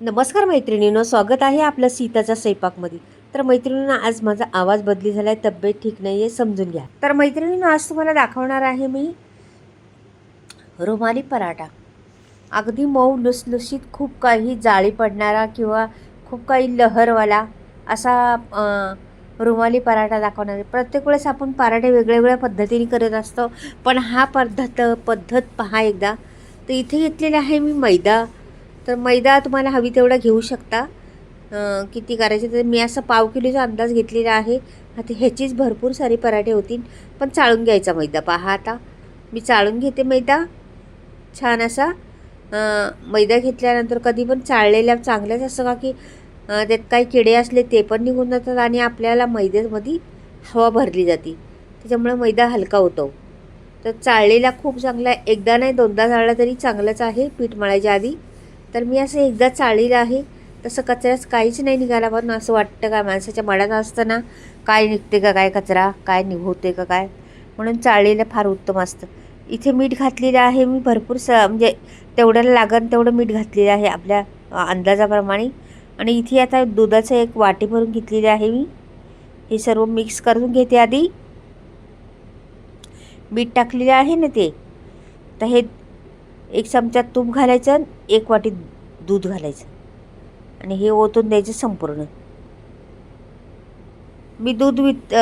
नमस्कार मैत्रिणींनो स्वागत आहे आपलं सीताच्या स्वयंपाकमध्ये. तर मैत्रिणींना आज माझा आवाज बदली झाला आहे तब्येत ठीक नाही आहे समजून घ्या. तर मैत्रिणींनो आज तुम्हाला दाखवणार आहे मी रुमाली पराठा. अगदी मऊ लुसलुशीत खूप काही जाळी पडणारा किंवा खूप काही लहरवाला असा रुमाली पराठा दाखवणार आहे. प्रत्येक वेळेस आपण पराठे वेगळ्या वेगळ्या पद्धतीने करत असतो पण हा पद्धत पद्धत पहा एकदा. तर इथे घेतलेला आहे मी मैदा तर मैदा तुम्हाला हवी तेवढा घेऊ शकता. किती करायचे तर मी असं पाव किलोचा अंदाज घेतलेला आहे. आता ह्याचीच भरपूर सारे पराठे होतील. पण चाळून घ्यायचा मैदा. पहा आता. मी चाळून घेते मैदा. छान असा. मैदा घेतल्यानंतर कधी पण चाळलेल्या चांगल्याच असं का की त्यात काही किडे असले ते पण निघून जातात आणि आपल्याला मैद्यामध्ये हवा भरली जाते. त्याच्यामुळे मैदा हलका होतो. तर चाळलेला खूप चांगला आहे. एकदा नाही दोनदा चाळला तरी चांगलंच आहे पीठ मळायच्या आधी. तर मी असं एकदा चाळीलं आहे. तसं कचऱ्याच काहीच नाही निघाला पण असं वाटतं का माणसाच्या मनात असतं ना काय निघते का काय कचरा काय निघवते का काय? म्हणून चाळलेलं फार उत्तम असतं. इथे मीठ घातलेलं आहे मी भरपूर स म्हणजे तेवढ्याला लागन तेवढं मीठ घातलेलं आहे आपल्या अंदाजाप्रमाणे. आणि इथे आता दुधाचं एक वाटी भरून घेतलेली आहे मी. हे सर्व मिक्स करून घेते आधी. मीठ टाकलेलं आहे ना ते. तर हे एक चमचा तूप घालायचं आणि एक वाटी दूध घालायचं. आणि हे ओतून द्यायचं संपूर्ण. मी दूध वित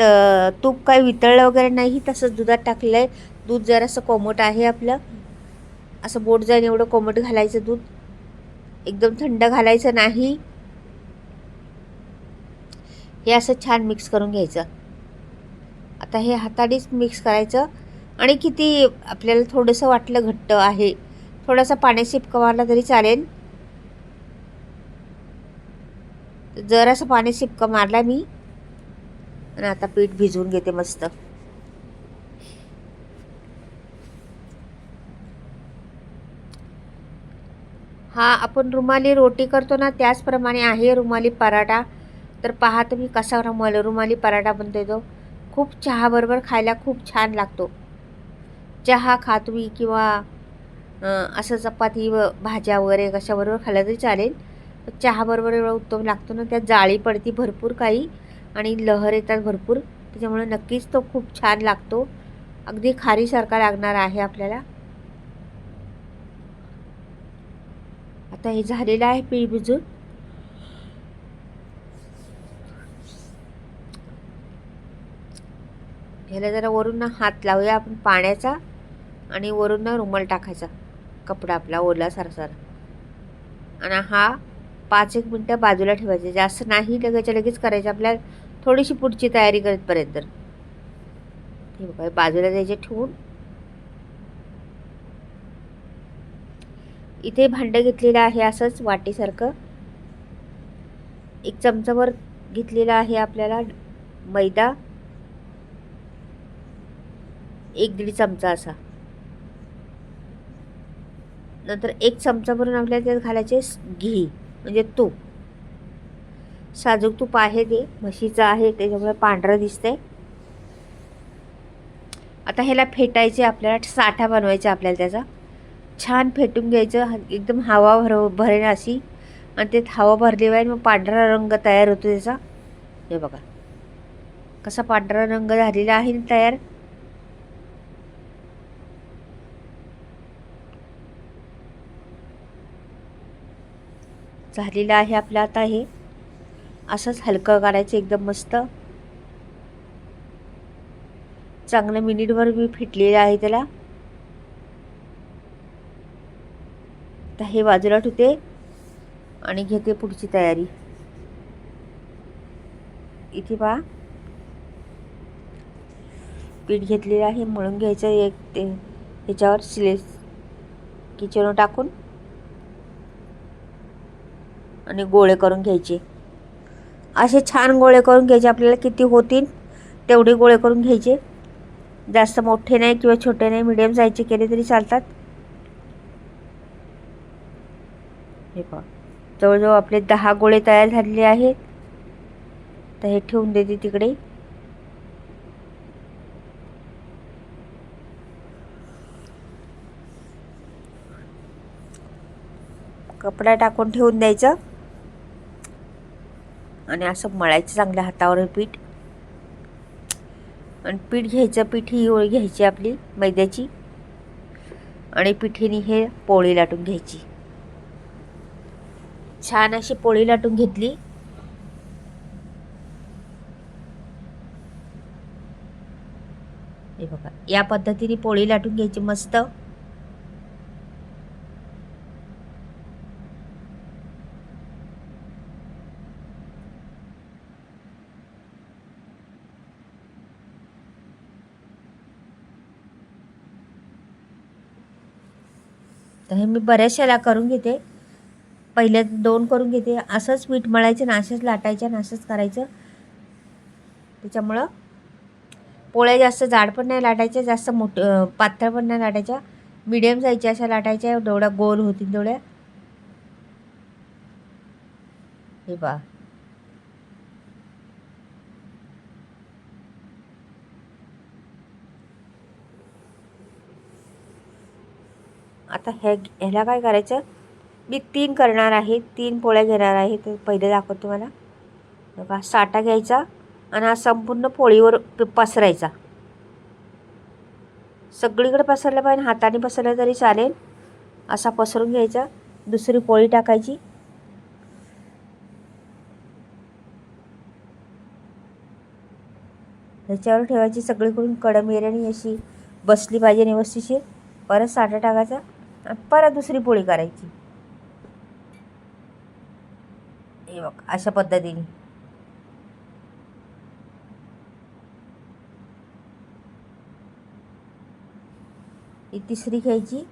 त- तूप काही वितळलं वगैरे नाही तसंच दुधात टाकलेलं आहे दूध जरासं कोमट आहे आपलं. असं बोट जाईन एवढं कोमट घालायचं दूध. एकदम थंड घालायचं नाही. हे असं छान मिक्स करून घ्यायचं. आता हे हातानेच मिक्स करायचं. आणि किती आपल्याला थोडंसं वाटलं घट्ट आहे. थोडासा पाणी शिपका मारला तरी चालेल. जरासं पाणी शिपका मारला मी. आणि आता पीठ भिजवून घेते मस्त. हा आपण रुमाली रोटी करतो ना त्याचप्रमाणे आहे रुमाली पराठा. तर पहा तुम्ही कसा रुमाली रुमाली पराठा बनतो तो. खूप चहाबरोबर खायला खूप छान लागतो. चहा खातवी किंवा असं चपाती व भाज्या वगैरे कशाबरोबर खाल्लं तरी चालेल. चहाबरोबर एवढा उत्तम लागतो ना त्यात जाळी पडती भरपूर काही आणि लहर येतात भरपूर. त्याच्यामुळे नक्कीच तो खूप छान लागतो. अगदी खारीसारखा लागणार आहे आपल्याला. आता हे झालेलं आहे पीठ भिजून. ह्याला जरा वरून ना हात लावूया आपण पाण्याचा. आणि वरून ना रुमाल टाकायचा. कपडा आपला ओला सारसार. आणि हा पाच एक मिनटं बाजूला ठेवायचा. जास्त नाही लगेच लगेच करायचं. आपल्याला थोडीशी पुढची तयारी करेपर्यंत हे बघा बाजूला द्यायचे ठेवून. इथे भांडं घेतलेलं आहे असंच वाटीसारखं. एक चमचावर घेतलेला आहे आपल्याला मैदा. एक दीड चमचा असा. नंतर एक चमचा भरून आपल्याला त्यात घालायचे घी म्हणजे तूप. साजूक तूप आहे ते म्हशीचं आहे त्याच्यामुळे पांढरं दिसतंय. आता ह्याला फेटायचे आपल्याला साठा बनवायचा आपल्याला त्याचा. छान फेटून घ्यायचं एकदम हवा भर भरेन अशी. आणि त्यात हवा भरली पाहिजे मग पांढरा रंग तयार होतो त्याचा. हे बघा. कसा पांढरा रंग झालेला आहे तयार. झालेला आहे आपला आता हे. असंच हलकं काढायचं एकदम मस्त. चांगलं मिनिटभर मी फिटलेलं आहे त्याला. तर हे बाजूला ठेवते आणि घेते पुढची तयारी. इथे पहा. पीठ घेतलेलं आहे मळून घ्यायचं एक ते ह्याच्यावर सिले किचन टाकून. आणि गोळे करून घ्यायचे. असे छान गोळे करून घ्यायचे. आपल्याला किती होतील तेवढे गोळे करून घ्यायचे. जास्त मोठे नाही किंवा छोटे नाही मिडियम साईजचे केले तरी चालतात. हे पहा. जवळजवळ आपले दहा गोळे तयार झालेले आहेत. तर हे ठेवून देते तिकडे. कपडा टाकून ठेवून द्यायचं. आणि असं मळायचं चांगल्या हातावर पीठ. आणि पीठ घ्यायचं पीठ ही ओळी घ्यायची आपली मैद्याची. आणि पिठीने हे पोळी लाटून घ्यायची. छान अशी पोळी लाटून घेतली. हे बघा या पद्धतीने पोळी लाटून घ्यायची मस्त. तर हे मी बऱ्याचशाला करून घेते. पहिले दोन करून घेते. असंच पीठ मळायचं ना असंच लाटायचं ना असंच करायचं. त्याच्यामुळं पोळ्या जास्त जाड पण नाही लाटायच्या जास्त मोठ पातळ पण नाही लाटायच्या. मिडियम साईजच्या अशा लाटायच्या तेवढ्या गोल होतील तेवढ्या. हे बा आता ह्या ह्याला काय करायचं? मी तीन करणार आहे तीन पोळ्या घेणार आहे ते पहिले दाखवतो तुम्हाला. बघा साठा घ्यायचा आणि हा संपूर्ण पोळीवर पसरायचा. सगळीकडे पसरलं पाहिजे हाताने पसरलं तरी चालेल. असा पसरून घ्यायचा. दुसरी पोळी टाकायची. ह्याच्यावर ठेवायची सगळीकडून कडमेरणी अशी बसली पाहिजे व्यवस्थितशीर परत साठा टाकायचा. परत दुसरी पोळी करायची. हे बघ अशा पद्धतीने. ही तिसरी घ्यायची.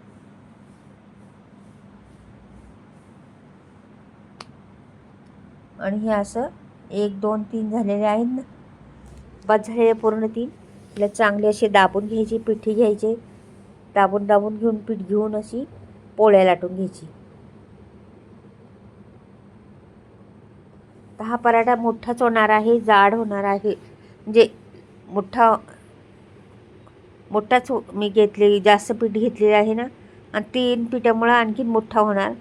आणि हे असं एक दोन तीन झालेले आहेत ना. बस झालेले पूर्ण तीन. तिला चांगले असे दाबून घ्यायचे पिठी घ्यायचे. दाबून दाबून घेऊन पीठ घेऊन अशी पोळ्या लाटून घ्यायची. तर हा पराठा मोठाच होणार आहे जाड होणार आहे. म्हणजे मोठा मोठाच हो- मी घेतले जास्त पीठ घेतलेलं आहे ना आणि तीन पिठामुळं आणखीन मोठा होणार.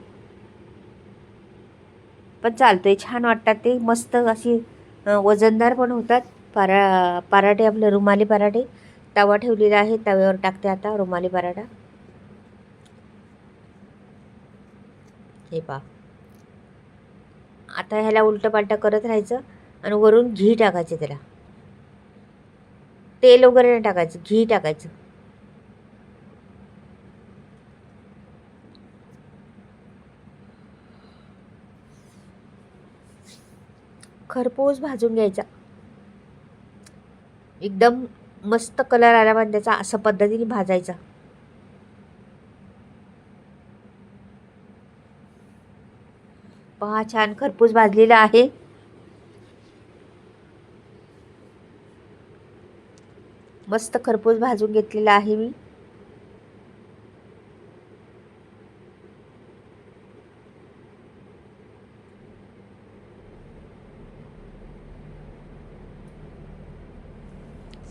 पण चालतो आहे छान वाटतात ते. मस्त अशी वजनदार पण होतात. परा पराठे आपले रुमाली पराठे. तवा ठेवलेला आहे. तव्यावर टाकते आता रुमाली पराठा. हे पा आता ह्याला उलटं पालटं करत राहायचं आणि वरून घी टाकायचं त्याला. तेल वगैरे नाही टाकायचं घी टाकायचं. खरपूस भाजून घ्यायचा. एकदम मस्त कलर आला पण त्याचा अशा पद्धतीने भाजायचा. पहा छान खरपूस भाजलेला आहे. मस्त खरपूस भाजून घेतलेला आहे मी.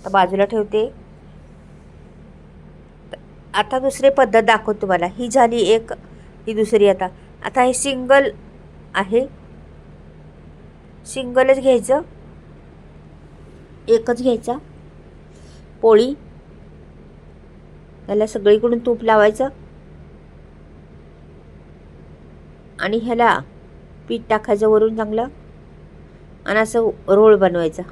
आता बाजूला ठेवते. आता दुसरी पद्धत दाखवतो तुम्हाला. ही झाली एक ही दुसरी आता. आता हे सिंगल आहे. सिंगलच घ्यायचं. एकच घ्यायचा. पोळी. त्याला सगळीकडून तूप लावायचं. आणि ह्याला पीठ टाकायचं वरून चांगलं. आणि असं रोळ बनवायचा.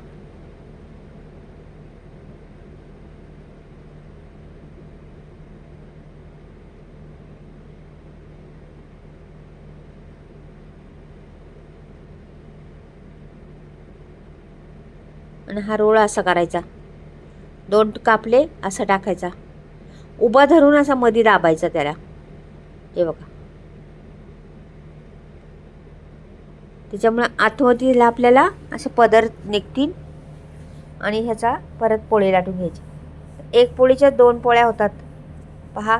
आणि हा रोळ असा करायचा. दोन कापले असं टाकायचा. उभा धरून असा मधी दाबायचा त्याला. हे बघा. त्याच्यामुळे आतमधीला आपल्याला असे पदर निघतील आणि ह्याचा परत पोळी लाटून घ्यायची. एक पोळीच्या दोन पोळ्या होतात. पहा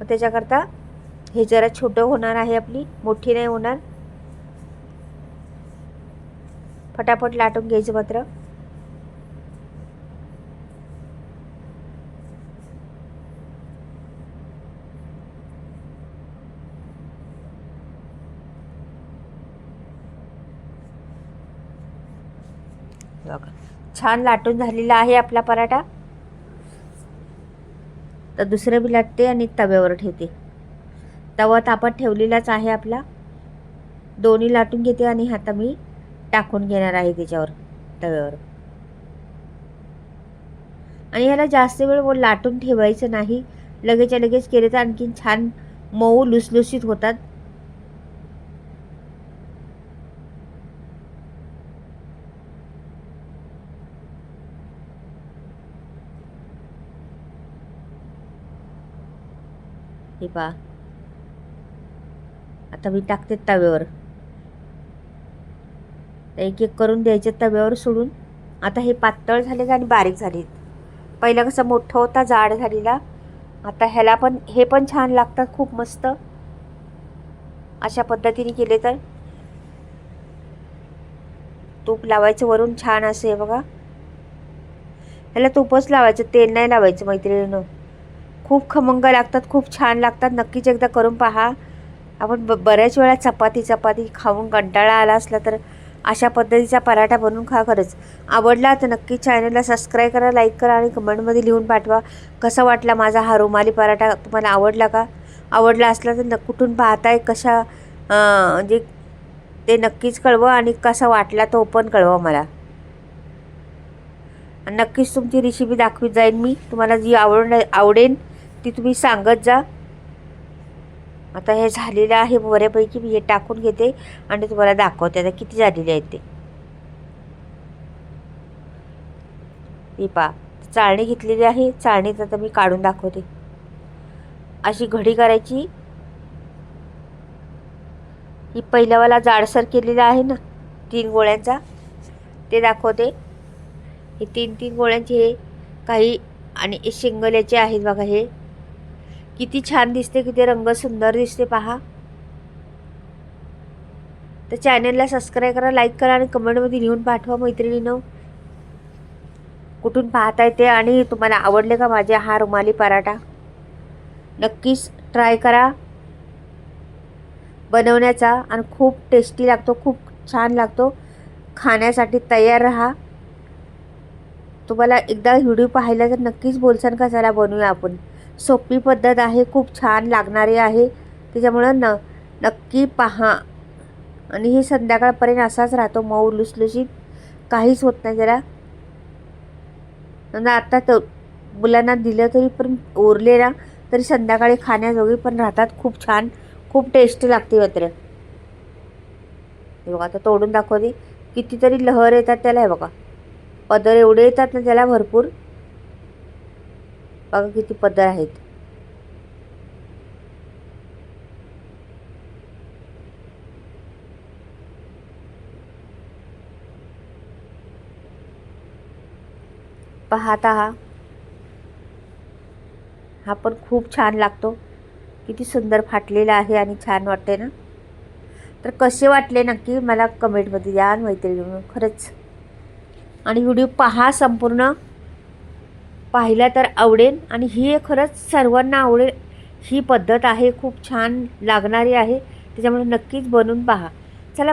मग त्याच्याकरता हे जरा छोटं होणार आहे आपली मोठी नाही होणार. फटाफट लाटून घ्यायचं मात्र. बघा. छान लाटून झालेला आहे आपला पराठा. तर दुसरं बी लाटते आणि तव्यावर ठेवते. तवा तापत ठेवलेलाच आहे आपला. दोन्ही लाटून घेते आणि आता मी टाकून घेणार आहे त्याच्यावर तव्यावर. आणि ह्याला जास्त वेळ लाटून ठेवायचं नाही. लगेचच्या लगेच केले तर आणखीन छान मऊ लुसलुसीत होतात हे पहा आता मी टाकते तव्यावर. एक एक करून द्यायचे तव्यावर सोडून. आता हे पातळ झाले आणि बारीक झालेत. पहिलं कसं मोठं होता जाड झालेला. आता ह्याला पण हे पण छान लागतात खूप मस्त. अशा पद्धतीने केले तर. तूप लावायचं वरून छान असे बघा. ह्याला तूपच लावायचं तेल नाही लावायचं मैत्रिणीनं. खूप खमंग लागतात खूप छान लागतात. नक्कीच एकदा करून पहा. आपण ब बऱ्याच वेळा चपाती चपाती खाऊन कंटाळा आला असला तर अशा पद्धतीचा पराठा बनवून खा खरंच. आवडला तर नक्की चॅनलला सबस्क्राईब करा लाईक करा आणि कमेंटमध्ये लिहून पाठवा. कसा वाटला माझा हा रुमाली पराठा? तुम्हाला आवडला का? आवडला असला तर न कुठून पाहताय? कशा म्हणजे ते नक्कीच कळवा आणि कसा वाटला तो पण कळवा मला. आणि नक्कीच तुमची रेसिपी दाखवीत जाईन मी. तुम्हाला जी आवड आवडेन ती तुम्ही सांगत जा. आता हे झालेलं आहे बऱ्यापैकी मी हे टाकून घेते आणि तुम्हाला दाखवते आता किती झालेले आहेत ते. पा चाळणी घेतलेली आहे चाळणीत आता मी काढून दाखवते. अशी घडी करायची. ही पहिल्यावाला जाडसर केलेला आहे ना तीन गोळ्यांचा ते दाखवते. हे तीन तीन गोळ्यांचे हे काही आणि शिंगल्याचे आहेत बघा हे. किती छान दिसते किती रंग सुंदर दिसते पहा. तर चॅनलला सबस्क्राईब करा लाईक करा आणि कमेंटमध्ये लिहून पाठवा मैत्रिणीनं. कुठून पाहता येते आणि तुम्हाला आवडले का माझे हा रुमाली पराठा? नक्कीच ट्राय करा. बनवण्याचा आणि खूप टेस्टी लागतो खूप छान लागतो. खाण्यासाठी तयार राहा. तुम्हाला एकदा व्हिडिओ पाहिला तर नक्कीच बोलसान का चला बनवूया आपण. सोपी पद्धत आहे खूप छान लागणारी आहे. त्याच्यामुळं न नक्की पहा. आणि हे संध्याकाळपर्यंत असाच राहतो मऊ लुसलुशीत. काहीच होत नाही त्याला. म्हणजे आता तर मुलांना दिलं तरी पण उरले ना तरी संध्याकाळी खाण्याजोगी पण राहतात. खूप छान खूप टेस्टी लागते मात्र. हे बघा आता तोडून दाखवते. कितीतरी लहर येतात त्याला हे बघा. पदर एवढे येतात ना त्याला भरपूर. बघा किती पदर आहेत. पाहता हा. हा पण खूप छान लागतो. किती सुंदर फाटलेला आहे आणि छान वाटते ना. तर कसे वाटले नक्की मला कमेंटमध्ये द्या मैत्रिणी खरंच. आणि व्हिडिओ पहा संपूर्ण. पाहिला तर आवडेल. आणि ही खरंच सर्वांना आवडेल. ही पद्धत आहे खूप छान लागणारी आहे. त्याच्यामुळे नक्कीच बनवून पहा. चला